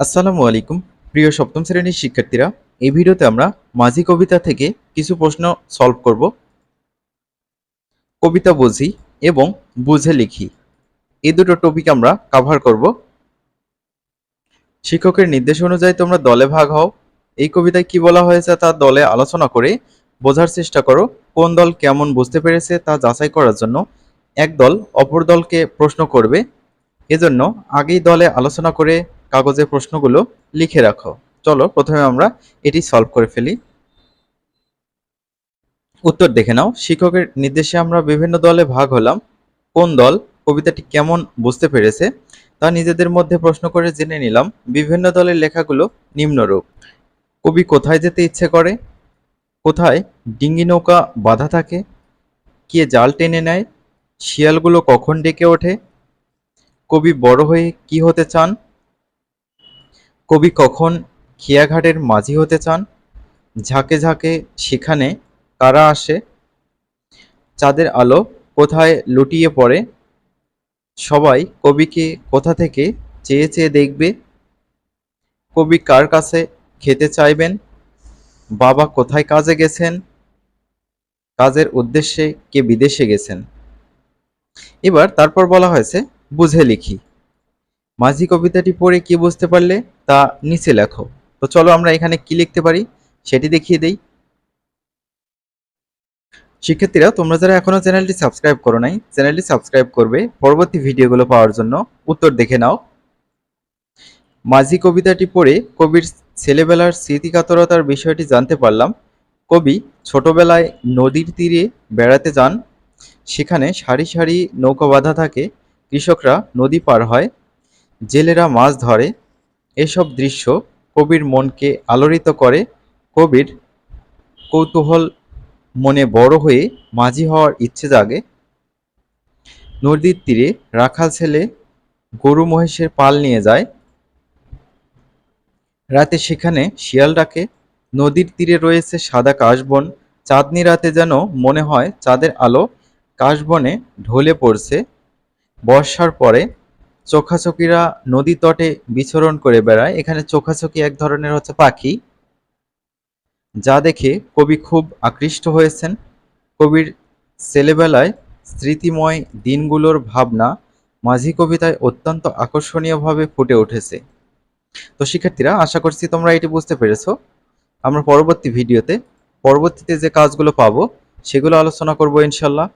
আসসালামু আলাইকুম। প্রিয় সপ্তম শ্রেণির শিক্ষার্থীরা, এই ভিডিওতে আমরা মাঝি কবিতা থেকে কিছু প্রশ্ন সলভ করব। কবিতা বুঝি এবং বুঝে লিখি। এই দুটো টপিক আমরা কভার করব। শিক্ষকের নির্দেশ অনুযায়ী তোমরা দলে ভাগ হও। এই কবিতায় কি বলা হয়েছে তা দলে আলোচনা করে বোঝার চেষ্টা করো, কোন দল কেমন বুঝতে পেরেছে তা যাচাই করার জন্য। এক দল অপর দলকে প্রশ্ন করবে। এজন্য আগেই দলে আলোচনা করে কাগজে প্রশ্নগুলো লিখে রাখো। চলো প্রথমে আমরা এটি সলভ করে ফেলি। উত্তর দেখে নাও। শিক্ষকের নির্দেশে আমরা বিভিন্ন দলে ভাগ হলাম। কোন দল কবিতাটি কেমন বুঝতে পেরেছে তা নিজেদের মধ্যে প্রশ্ন করে জেনে নিলাম। বিভিন্ন দলের লেখাগুলো নিম্নরূপ। কবি কোথায় যেতে ইচ্ছে করে? কোথায় ডিঙ্গি নৌকা বাধা থাকে? কে জাল টেনে নেয়? শিয়ালগুলো কখন ডেকে ওঠে? কবি বড় হয়ে কি হতে চান? কবি কখন খেয়াঘাটের মাঝি হতে চান? ঝাঁকে ঝাঁকে সেখানে কারা আসে? চাঁদের আলো কোথায় লুটিয়ে পড়ে? সবাই কবিকে কোথা থেকে চেয়ে চেয়ে দেখবে? কবি কার কাছে খেতে চাইবেন? বাবা কোথায় কাজে গেছেন? কাজের উদ্দেশ্যে কে বিদেশে গেছেন? এবার তারপর বলা হয়েছে, বুঝে লিখি। মাঝি কবিতাটি পড়ে কি বুঝতে পারলে তা নিচে লেখো। তো চলো আমরা এখানে কি লিখতে পারি? সেটি দেখিয়ে দেই। শিক্ষার্থীরা, তোমরা যারা এখনও চ্যানেলটি সাবস্ক্রাইব করো নাই, চ্যানেলটি সাবস্ক্রাইব করবে। পরবর্তী ভিডিওগুলো পাওয়ার জন্য উত্তর দেখে নাও। মাঝি কবিতাটি পড়ে কবির ছেলেবেলার স্মৃতিকাতরতার বিষয়টি জানতে পারলাম। কবি ছোটবেলায় নদীর তীরে বেড়াতে যান। সেখানে সারি সারি নৌকা বাঁধা থাকে। কৃষকরা নদী পার হয়। জেলেরা মাছ ধরে, এসব দৃশ্য কবির মনকে আলোড়িত করে। কবির কৌতূহল মনে বড় হয়ে মাঝি হওয়ার ইচ্ছে জাগে। নদীর তীরে রাখাল ছেলে গরু মহিষের পাল নিয়ে যায়। রাতে সেখানে শিয়াল ডাকে, নদীর তীরে রয়েছে সাদা কাশবন। চাঁদনি রাতে যেন মনে হয় চাঁদের আলো কাশবনে ঢলে পড়ছে। বর্ষার পরে চোখাচোকিরা নদী তটে বিচরণ করে বেড়ায়। এখানে চোখাচোকি এক ধরনের হচ্ছে পাখি, যা দেখে কবি খুব আকৃষ্ট হয়েছেন। কবির ছেলেবেলায় স্মৃতিময় দিনগুলোর ভাবনা মাঝি কবিতায় অত্যন্ত আকর্ষণীয়ভাবে ফুটে উঠেছে। তো শিক্ষার্থীরা, আশা করছি তোমরা এটি বুঝতে পেরেছ। আমরা পরবর্তী ভিডিওতে, পরবর্তীতে যে কাজগুলো পাবো, সেগুলো আলোচনা করব ইনশাল্লাহ।